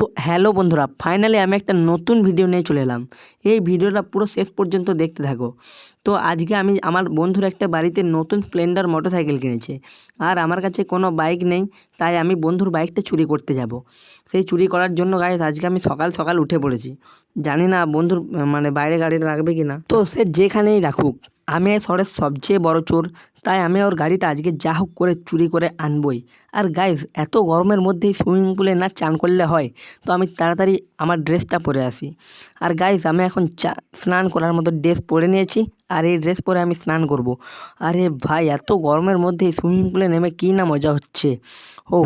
তো হ্যালো বন্ধুরা ফাইনালি আমি একটা নতুন ভিডিও নিয়ে চলে এলাম। এই ভিডিওটা পুরো শেষ পর্যন্ত দেখতে থাকো। তো আজকে আমি আমার বন্ধুর একটা বাড়িতে নতুন স্প্লেন্ডার মোটরসাইকেল কিনেছে। আর আমার কাছে কোনো বাইক নেই, তাই আমি বন্ধুর বাইকটা চুরি করতে যাব। সেই চুরি করার জন্য গাইজ আজকে আমি সকাল সকাল উঠে পড়েছি। জানি না বন্ধুর মানে বাইরে গাড়ি রাখবে কি না তো সে যেখানেই রাখুক, আমি শহরের সবচেয়ে বড় চোর তাই আমি ওর গাড়িটা আজকে যা হোক করে চুরি করে আনবই। আর গাইজ এত গরমের মধ্যেই সুইমিং পুলে না চান করলে হয়, তো আমি তাড়াতাড়ি আমার ড্রেসটা পরে আসি। আর গাইজ আমি এখন চা, স্নান করার মতো ড্রেস পরে নিয়েছি, আর এই ড্রেস পরে আমি স্নান করব। আরে ভাই, এত গরমের মধ্যে সুইমিং পুলে নেমে কী না মজা হচ্ছে। ও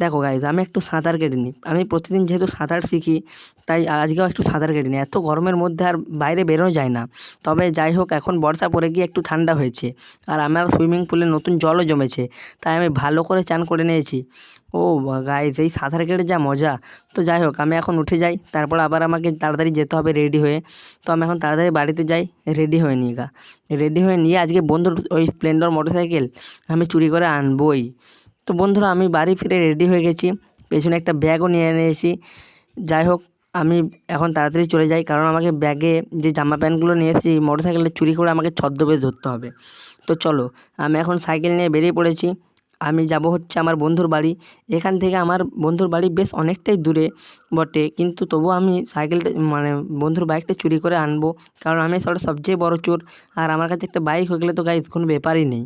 দেখো গাইজ আমি একটু সাঁতার কেটে নিই। আমি প্রতিদিন যেহেতু সাঁতার শিখি, তাই আজকেও একটু সাঁতার কেটে নিই। এত গরমের মধ্যে আর বাইরে বেরোনো যায় না। তবে যাই হোক, এখন বর্ষা পড়ে গিয়ে একটু ঠান্ডা হয়েছে। আর আমার সুইমিং পুলে নতুন জলও জমেছে, তাই আমি ভালো করে চান করে নিয়েছি। ও গাইজ সেই সাঁতার কেটে যা মজা। তো যাই হোক, আমি এখন উঠে যাই, তারপর আবার আমাকে তাড়াতাড়ি যেতে হবে রেডি হয়ে। তো আমি এখন তাড়াতাড়ি বাড়িতে যাই রেডি হয়ে নিয়ে গা। রেডি হয়ে নিয়ে আজকে বন্ধুর ওই স্প্লেন্ডার মোটরসাইকেল আমি চুরি করে আনবই। তো বন্ধুরা, আমি বাড়ি ফিরে রেডি হয়ে গেছি, পেছনে একটা ব্যাগও নিয়ে নিয়েছি। যাই হোক আমি এখন তাড়াতাড়ি চলে যাই, কারণ আমাকে ব্যাগে যে জামা প্যান্টগুলো নিয়ে এসেছি মোটর সাইকেলে চুরি করে আমাকে ছদ্মবেশ ধরতে হবে। তো চলো, আমি এখন সাইকেল নিয়ে বেরিয়ে পড়েছি। আমি যাব হচ্ছে আমার বন্ধুর বাড়ি। এখান থেকে আমার বন্ধুর বাড়ি বেশ অনেকটাই দূরে বটে, কিন্তু তবুও আমি সাইকেলটা মানে বন্ধুর বাইকটা চুরি করে আনব, কারণ আমি সবার সবচেয়ে বড় চোর। আর আমার কাছে একটা বাইক হয়ে গেলে তো গাইজ কোনো ব্যাপারই নেই।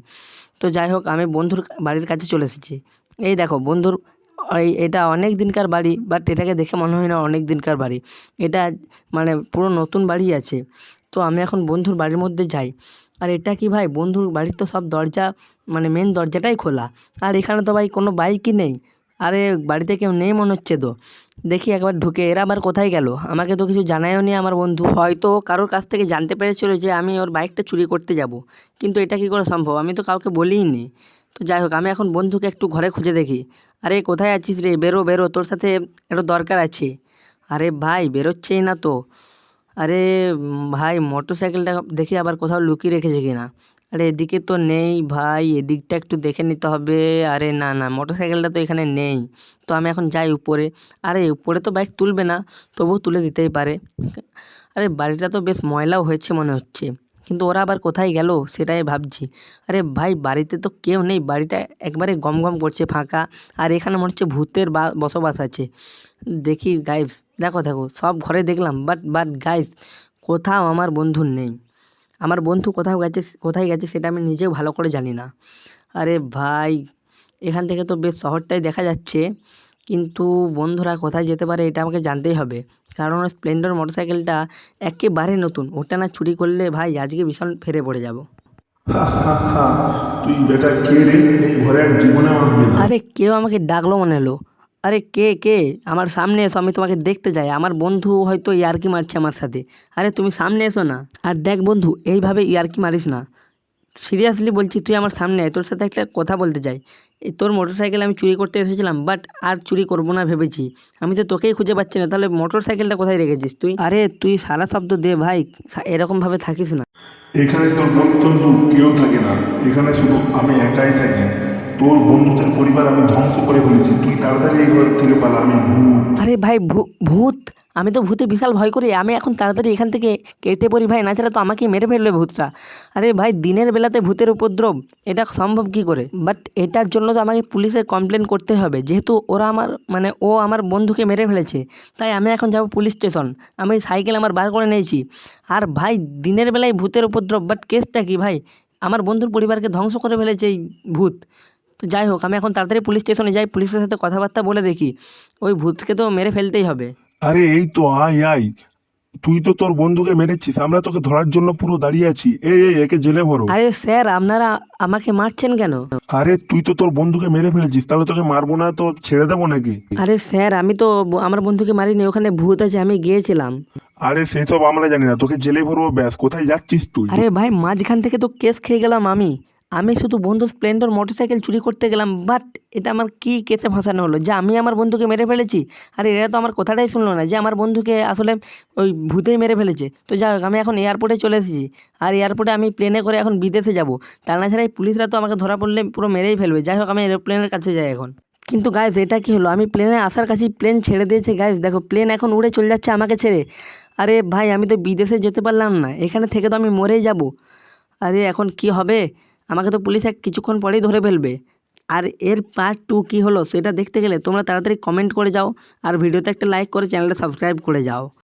তো যাই হোক, আমি বন্ধুর বাড়ির কাছে চলে এসেছি। এই দেখো, বন্ধুর এটা অনেক দিনকার বাড়ি বাট এটাকে দেখে মনে হয় না অনেক দিনকার বাড়ি। এটা মানে পুরো নতুন বাড়ি আছে। তো আমি এখন বন্ধুর বাড়ির মধ্যে যাই। আর এটা কি ভাই? বন্ধুর বাড়ির তো সব দরজা মানে মেন দরজাটাই খোলা। আর এখানে তো ভাই কোনো বাইকই নেই। আরে বাড়িতে কেউ নেই মনে হচ্ছে তো। দেখি একবার ঢুকে, এরা আবার কোথায় গেল? আমাকে তো কিছু জানায়ও নি আমার বন্ধু। হয়তো কারোর কাছ থেকে জানতে পেরেছিল যে আমি ওর বাইকটা চুরি করতে যাব। কিন্তু এটা কি করে সম্ভব? আমি তো কাউকে বলিই নি তো যাই হোক, আমি এখন বন্ধুকে একটু ঘরে খুঁজে দেখি। আরে, কোথায় আছিস রে? বেরো বেরো, তোর সাথে একটু দরকার আছে। আরে ভাই, বেরোচ্ছেই না তো। আরে ভাই মোটর সাইকেলটা দেখি আবার কোথাও লুকিয়ে রেখেছে কিনা? আরে এদিকে তো নেই ভাই, এদিকটা একটু দেখে নিতে হবে। আরে না না মোটর সাইকেলটা তো এখানে নেই। তো আমি এখন যাই উপরে। আরে, উপরে তো বাইক তুলবে না, তবুও তুলে দিতেই পারে। আরে, বাড়িটা তো বেশ ময়লাও হয়েছে মনে হচ্ছে। কিন্তু ওরা আবার কোথায় গেল সেটাই ভাবছি। আরে ভাই, বাড়িতে তো কেউ নেই, বাড়িটা একবারে গম গম করছে, ফাঁকা। আর এখানে মনে হচ্ছে ভূতের বা- বসবাস আছে। দেখি গাইস দেখো দেখো, সব ঘরে দেখলাম বাট বাট গাইস কোথাও আমার বন্ধু নেই। আমার বন্ধু কোথাও গেছে, কোথায় গেছে সেটা আমি নিজেও ভালো করে জানি না। আরে ভাই, এখান থেকে তো বেশ শহরটাই দেখা যাচ্ছে। কিন্তু বন্ধুরা কোথায় যেতে পারে এটা আমাকে জানতেই হবে। কারণ স্প্লেন্ডার মোটরসাইকেলটা একেবারে নতুন। ওটা না চুরি করলে ভাই আজকে ভীষণ ফেরে পড়ে যাব। হা হা হা তুই বেটা কে রে? এই ঘরে জীবনে আরে কেউ আমাকে ডাকলো মনে হলো আরে কে কে? আমার সামনে এসো আমি তোমাকে দেখতে যাই। আমার বন্ধু হয়তো ইয়ার্কি মারছে আমার সাথে। আরে তুমি সামনে এসো না। আর দেখ বন্ধু এইভাবে ইয়ার্কি মারিস না। সিরিয়াসলি বলছি তুই আমার সামনে আয় তোর সাথে একটা কথা বলতে চাই তোর মোটর সাইকেল আমি চুরি করতে এসেছিলাম বাট আর চুরি করব না ভেবেছি। আমি তো তোকেই খুঁজে পাচ্ছি না তাহলে মোটর সাইকেলটা কোথায় রেখেছিস তুই? আরে তুই সারা শব্দ দে ভাই এরকমভাবে থাকিস না। এখানে তোর বন্ধু কেউ থাকে না এখানে শুধু আমি একাই থাকি। তোর বন্ধুদের পরিবার আমি ধ্বংস করে ফেলেছি তুই তাড়াতাড়ি এই ঘর থেকে পালা আমি ভূত। আরে ভাই ভূত? আমি তো ভূতে বিশাল ভয় করি, আমি এখন তাড়াতাড়ি এখান থেকে কেটে পড়ি ভাই, না ছাড়া তো আমাকে মেরে ফেলবে ভূতটা আরে ভাই, দিনের বেলাতে ভূতের উপদ্রব, এটা সম্ভব কি করে? বাট এটার জন্য তো আমাকে পুলিশে কমপ্লেন করতে হবে, যেহেতু ওরা আমার মানে ও আমার বন্ধুকে মেরে ফেলেছে, তাই আমি এখন যাব পুলিশ স্টেশন। আমি সাইকেল আমার বার করে নিয়েছি। আর ভাই, দিনের বেলায় ভূতের উপদ্রব বাট কেসটা কি ভাই? আমার বন্ধুর পরিবারকে ধ্বংস করে ফেলেছে এই ভূত। তো যাই হোক, আমি এখন তাড়াতাড়ি পুলিশ স্টেশনে যাই, পুলিশের সাথে কথাবার্তা বলে দেখি। ওই ভূতকে তো মেরে ফেলতেই হবে। আরে এই তো আয় আয়। তুই তো তোর বন্ধুকে মেরেছিস আমরা তোকে ধরার জন্য পুরো দাঁড়িয়ে আছি। এই এই একে জেলে ভরো। আরে স্যার আপনারা আমাকে মারছেন কেন? আরে তুই তো তোর বন্ধুকে মেরে ফেলেছিস তাহলে তোকে মারবো না তো ছেড়ে দেবো নাকি? আরে স্যার আমি তো আমার বন্ধুকে মারিনি ওখানে ভূত আছে আমি গিয়েছিলাম। আরে সেসব আমরা জানি না তোকে জেলে ভরবো ব্যাস কোথায় যাচ্ছিস তুই? আরে ভাই মাঝখান থেকে তো কেস খেয়ে গেলাম আমি। আমি শুধু বন্ধু স্প্লেন্ডার মোটরসাইকেল চুরি করতে গেলাম বাট এটা আমার কি কেসে ফাঁসানো হলো? যে আমি আমার বন্ধুকে মেরে ফেলেছি? আর এরা তো আমার কথাটাই শুনলো না, যে আমার বন্ধুকে আসলে ওই ভূতেই মেরে ফেলেছে। তো যাই হোক, আমি এখন এয়ারপোর্টে চলে এসেছি। আর এয়ারপোর্টে আমি প্লেনে করে এখন বিদেশে যাব। তা না ছাড়া এই পুলিশরা তো আমাকে ধরা পড়লে পুরো মেরেই ফেলবে। যাই হোক, আমি এরোপ্লেনের কাছে যাই এখন। কিন্তু গাইজ এটা কি হলো? আমি প্লেনে আসার কাছেই প্লেন ছেড়ে দিয়েছে গাইজ দেখো প্লেন এখন উড়ে চলে যাচ্ছে আমাকে ছেড়ে। আরে ভাই, আমি তো বিদেশে যেতে পারলাম না। এখানে থেকে তো আমি মরেই যাব। আরে এখন কি হবে? আমাকে তো পুলিশ এক কিছুক্ষণ পরেই ধরে ফেলবে। আর এর পার্ট টু কী হলো সেটা দেখতে গেলে তোমরা তাড়াতাড়ি কমেন্ট করে যাও, আর ভিডিওতে একটা লাইক করে চ্যানেলটা সাবস্ক্রাইব করে যাও।